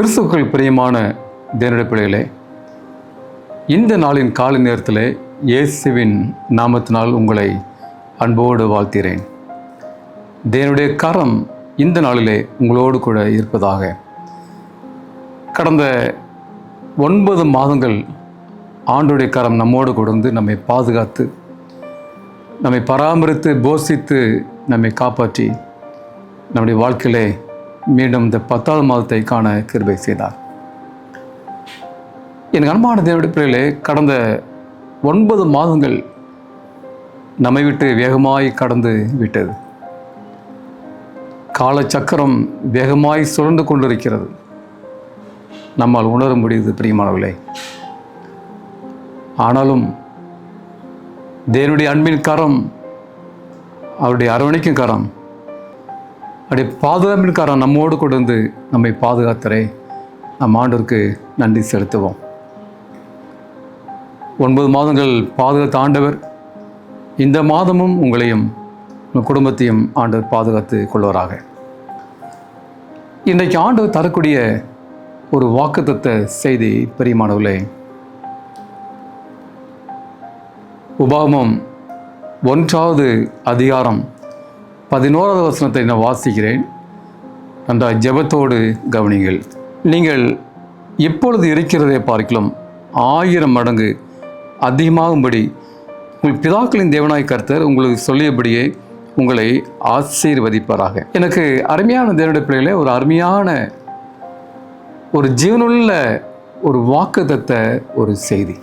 கிறிஸ்துக்கள் பிரியமான தேனட பிள்ளைகளே இந்த நாளின் காலை நேரத்தில் இயேசுவின் நாமத்தினால் உங்களை அன்போடு வாழ்த்துகிறேன். தேவனுடைய கரம் இந்த நாளிலே உங்களோடு கூட இருப்பதாக. கடந்த ஒன்பது மாதங்கள் ஆண்டுடைய கரம் நம்மோடு கொடுந்து நம்மை பாதுகாத்து நம்மை பராமரித்து போஷித்து நம்மை காப்பாற்றி நம்முடைய வாழ்க்கையிலே மீண்டும் இந்த பத்தாவது மாதத்தை காண கிருபை செய்தார். எனக்கு அன்பான தேவனுடைய கடந்த ஒன்பது மாதங்கள் நம்மை விட்டு வேகமாய் கடந்து விட்டது. காலச்சக்கரம் வேகமாய் சுழந்து கொண்டிருக்கிறது. நம்மால் உணர முடியுது பிரியமானவர்களே. ஆனாலும் தேவனுடைய அன்பின் கரம் அவருடைய அரவணைக்கும் கரம் அப்படி பாதுகாப்பின்காரன் நம்மோடு கொண்டு வந்து நம்மை பாதுகாத்தரே. நம் ஆண்டோருக்கு நன்றி செலுத்துவோம். ஒன்பது மாதங்கள் பாதுகாத்த ஆண்டவர் இந்த மாதமும் உங்களையும் உங்கள் குடும்பத்தையும் ஆண்டவர் பாதுகாத்து கொள்வராக. இன்றைக்கு ஆண்டவர் தரக்கூடிய ஒரு வாக்குத்தத்த செய்தி பெரியமானவர்களே உபாகமம் ஒன்றாவது அதிகாரம் பதினோராவது வசனத்தை நான் வாசிக்கிறேன். அந்த ஜெபத்தோடு கவனிங்கள் நீங்கள் இப்பொழுது இருக்கிறதை பார்க்கலாம். ஆயிரம் மடங்கு அதிகமாகும்படி. உங்கள் பிதாக்களின் தேவனாய் கர்த்தர் உங்களுக்கு சொல்லியபடியே உங்களை ஆசீர்வதிப்பாராக. எனக்கு அருமையான தேவனுடைய பிள்ளைகளே ஒரு அருமையான ஒரு ஜீவனுள்ள ஒரு வாக்குத்தத்த ஒரு செய்தி.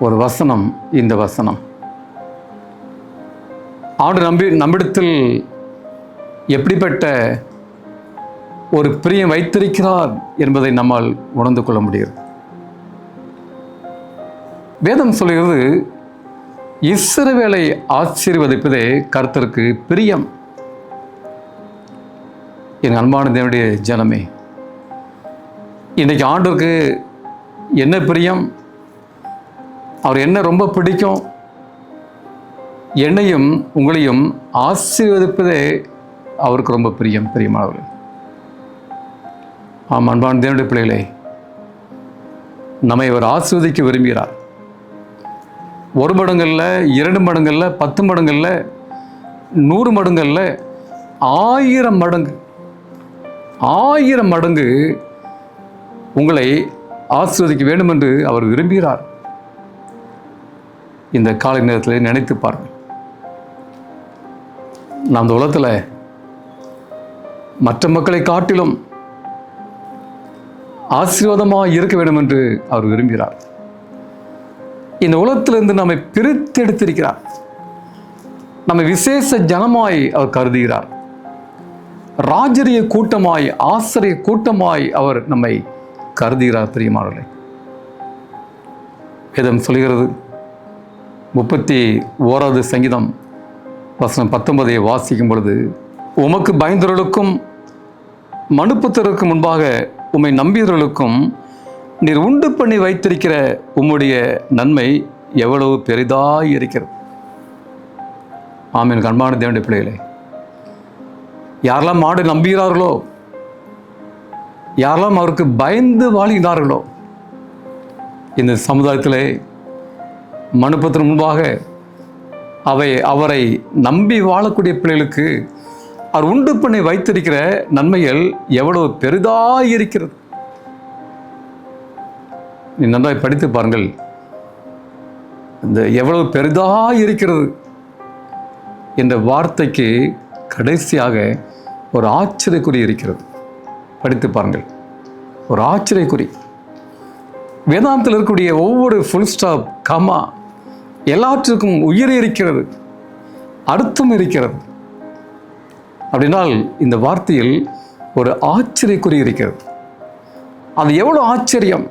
ஒரு வசனம் இந்த வசனம். ஆண்டு நம்பி நம்மிடத்தில் எப்படிப்பட்ட ஒரு பிரியம் வைத்திருக்கிறார் என்பதை நம்மால் உணர்ந்து கொள்ள முடியும் வேதம் சொல்கிறது இஸ்ரவேலை ஆசீர்வதிப்பதே கருத்திற்கு பிரியம். என் அன்பான தேவனுடைய ஜனமே இன்றைக்கு ஆண்டுக்கு என்ன பிரியம்? அவர் என்ன ரொம்ப பிடிக்கும்? என்னையும் உங்களையும் ஆசீர்வதிப்பதே அவருக்கு ரொம்ப பிரியம் பிரியமானவர்கள். ஆம் அன்பான தேவனுடைய பிள்ளைகளே நம்மை அவர் ஆசீர்வதிக்க விரும்புகிறார். ஒரு மடங்களில் இரண்டு மடங்களில் பத்து மடங்களில் நூறு மடங்களில் ஆயிரம் மடங்கு ஆயிரம் மடங்கு உங்களை ஆசீர்வதிக்க வேண்டும் என்று அவர் விரும்புகிறார். இந்த காலை நேரத்தில் நினைத்து பாருங்கள். நாம் இந்த உலகத்தில் மற்ற மக்களை காட்டிலும் ஆசீர்வாதமாக இருக்க வேண்டும் என்று அவர் விரும்புகிறார். இந்த உலகத்திலிருந்து நம்மை பிரித்தெடுத்திருக்கிறார் நம்மை விசேஷ ஜனமாய் அவர் கருதுகிறார். ராஜரிய கூட்டமாய் ஆசிரிய கூட்டமாய் அவர் நம்மை கருதுகிறார் பிரியமானவர்களே. வேதம் சொல்கிறது முப்பத்தி ஓராவது சங்கீதம் வசனம் பத்தொன்பதை வாசிக்கும் பொழுது உமக்கு பயந்தவர்களுக்கும் மனுப்புத்தருக்கு முன்பாக உம்மை நம்பியவர்களுக்கும் நீர் உண்டு பண்ணி வைத்திருக்கிற உம்முடைய நன்மை எவ்வளவு பெரிதாய் இருக்கிறது ஆமீன். கண்பான தேவனுடைய பிள்ளைகளே யாரெல்லாம் மாடு நம்புகிறார்களோ யாரெல்லாம் அவருக்கு பயந்து வாழ்கிறார்களோ இந்த சமுதாயத்தில் மனுப்பத்தின் முன்பாக அவை அவரை நம்பி வாழக்கூடிய பிள்ளைகளுக்கு அவர் உண்டு பண்ணி வைத்திருக்கிற நன்மைகள் எவ்வளவு பெரிதாக இருக்கிறது. நீ நன்றாய் படித்து பாருங்கள். இந்த எவ்வளவு பெரிதாக இருக்கிறது என்ற வார்த்தைக்கு கடைசியாக ஒரு ஆச்சரியக்குறி இருக்கிறது. படித்து பாருங்கள். ஒரு ஆச்சரியக்குறி. வேதாந்தத்தில் இருக்கக்கூடிய ஒவ்வொரு ஃபுல் ஸ்டாப் கமா எல்லாற்றுக்கும் உயிர் இருக்கிறது அர்த்தம் இருக்கிறது. அப்படின்னால் இந்த வார்த்தையில் ஒரு ஆச்சரியக்குறி இருக்கிறது. அது எவ்வளோ ஆச்சரியம்.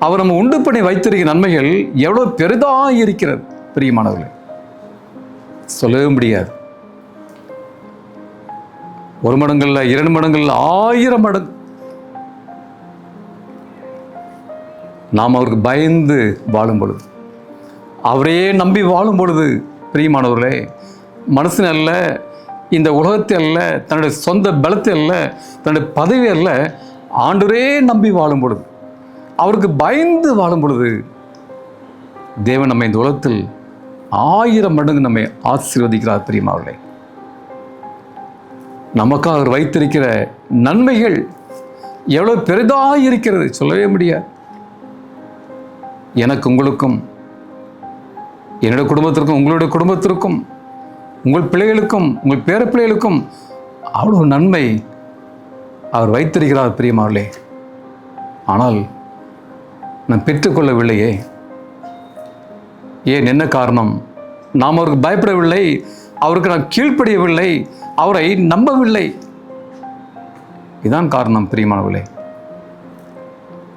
அவர் நம்ம உண்டு பண்ணி வைத்திருக்கிற நன்மைகள் எவ்வளோ பெரிதாக இருக்கிறது பிரியமானவர்களே. சொல்லவே முடியாது. ஒரு மடங்கள்ல இரண்டு மடங்கள்ல ஆயிரம் மடங்கு. நாம் அவருக்கு பயந்து வாழும் பொழுது அவரையே நம்பி வாழும் பொழுது பிரியமானவர்களே மனசு அல்ல இந்த உலகத்தை அல்ல தன்னுடைய சொந்த பலத்தை அல்ல தன்னுடைய பதவி அல்ல ஆண்டரே நம்பி வாழும் பொழுது அவருக்கு பயந்து வாழும் பொழுது தேவன் நம்மை இந்த உலகத்தில் ஆயிரம் மடங்கு நம்மை ஆசீர்வதிக்கிறார் பிரியமாவர்களே நமக்காக அவர் வைத்திருக்கிற நன்மைகள் எவ்வளோ பெரிதாக இருக்கிறது சொல்லவே முடியாது. எனக்கு உங்களுக்கும் என்னுடைய குடும்பத்திற்கும் உங்களுடைய குடும்பத்திற்கும் உங்கள் பிள்ளைகளுக்கும் உங்கள் பேர பிள்ளைகளுக்கும் அவ்வளவு நன்மை அவர் வைத்திருக்கிறார் பிரியமாவர்களே ஆனால் நான் பெற்றுக்கொள்ளவில்லையே. ஏன் என்ன காரணம்? நாம் அவருக்கு பயப்படவில்லை அவருக்கு நான் கீழ்ப்படியவில்லை அவரை நம்பவில்லை. இதான் காரணம் பிரியமானவர்களே.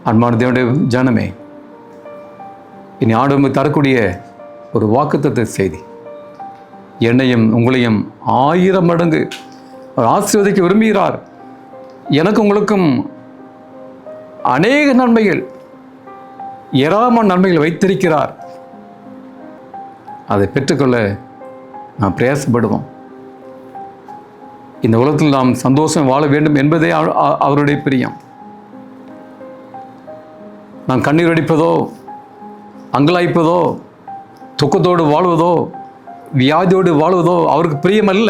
அன்பான தேவனுடைய ஜனமே இனி ஆண்டு தரக்கூடிய ஒரு வாக்குத்தத்த செய்தி. என்னையும் உங்களையும் ஆயிரம் மடங்கு அவர் ஆசீர்வதிக்க விரும்புகிறார். எனக்கு உங்களுக்கும் அநேக நன்மைகள் ஏராளமான நன்மைகள் வைத்திருக்கிறார். அதை பெற்றுக்கொள்ள நாம் பிரயாசப்படுவோம். இந்த உலகத்தில் நாம் சந்தோஷம் வாழ வேண்டும் என்பதே அவருடைய பிரியம். நாம் கண்ணீர் அடிப்பதோ அங்கலாய்ப்பதோ துக்கத்தோடு வாழ்வதோ வியாதியோடு வாழ்வதோ அவருக்கு பிரியம் அல்ல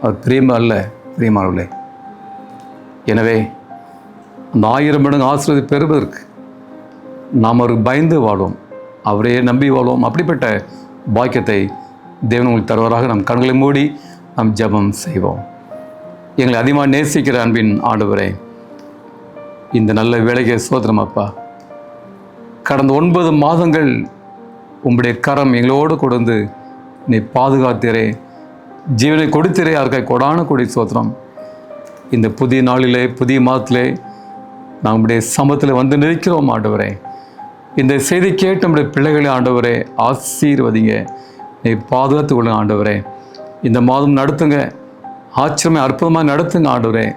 அவர் பிரியம் அல்ல பிரியமானவர்களே. எனவே அந்த ஆயிரம் மடங்கு ஆசிரியத்தை பெறுவதற்கு நாம் அவருக்கு பயந்து வாழ்வோம் அவரையே நம்பி வாழ்வோம் அப்படிப்பட்ட பாக்கியத்தை தேவன் உங்களுக்கு தருவராக. நம் கண்களை மூடி நாம் ஜெபம் செய்வோம். எங்களை அதிகமாக நேசிக்கிற அன்பின் ஆண்டவரே இந்த நல்ல வேலைக்கு சோதனம் அப்பா. கடந்த ஒன்பது மாதங்கள் உம்முடைய கரம் எங்களோடு கொடுந்து நீ பாதுகாத்திரே. ஜீவனை கொடுத்திரே யாருக்காய் கொடான கொடி சோத்திரம். இந்த புதிய நாளிலே புதிய மாதத்திலே நம்முடைய சமத்தில் வந்து நிற்கிறோம் ஆண்டவரே. இந்த செய்தி கேட்டு நம்முடைய பிள்ளைகளை ஆண்டவரே ஆசீர்வதிங்க. நீ பாதுகாத்து கொள்ளுங்க ஆண்டவரே. இந்த மாதம் நடத்துங்க. ஆச்சரியமே அற்புதமாக நடத்துங்க ஆண்டவரே.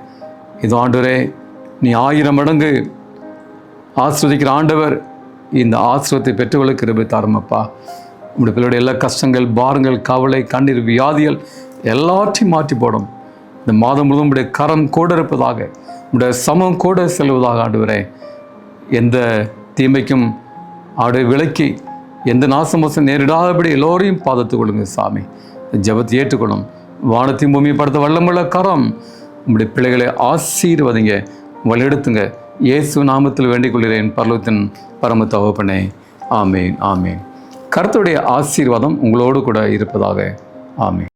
இது ஆண்டவரே நீ ஆயிரம் மடங்கு ஆசிர்வதிக்கிற ஆண்டவர். இந்த ஆசிரத்தை பெற்றுக்கொள்ள கிருபை தாருமப்பா. உங்களுடைய பிள்ளையுடைய எல்லா கஷ்டங்கள் பாரங்கள் கவலை கண்ணீர் வியாதிகள் எல்லாத்தையும் மாற்றி போடும். இந்த மாதம் முழுவதும் உடைய கரம் கூட இருப்பதாக உடைய சமம் கூட செல்வதாக ஆண்டவரே. எந்த தீமைக்கும் ஆடைய விலக்கி எந்த நாசமோசம் நேரிடாதபடி எல்லோரையும் பார்த்து கொள்ளுங்க சாமி. ஜபத்தை ஏற்றுக்கொள்ளும். வானத்தையும் பூமியை படுத்த வல்லமுள்ள கரம். உங்களுடைய பிள்ளைகளை ஆசீர்வதிங்க வழியெடுத்துங்க இயேசு நாமத்தில் வேண்டிக் கொள்கிறேன் பரலத்தின் பரம தகப்பனே ஆமேன் ஆமேன். கருத்துடைய ஆசீர்வாதம் உங்களோடு கூட இருப்பதாக ஆமேன்.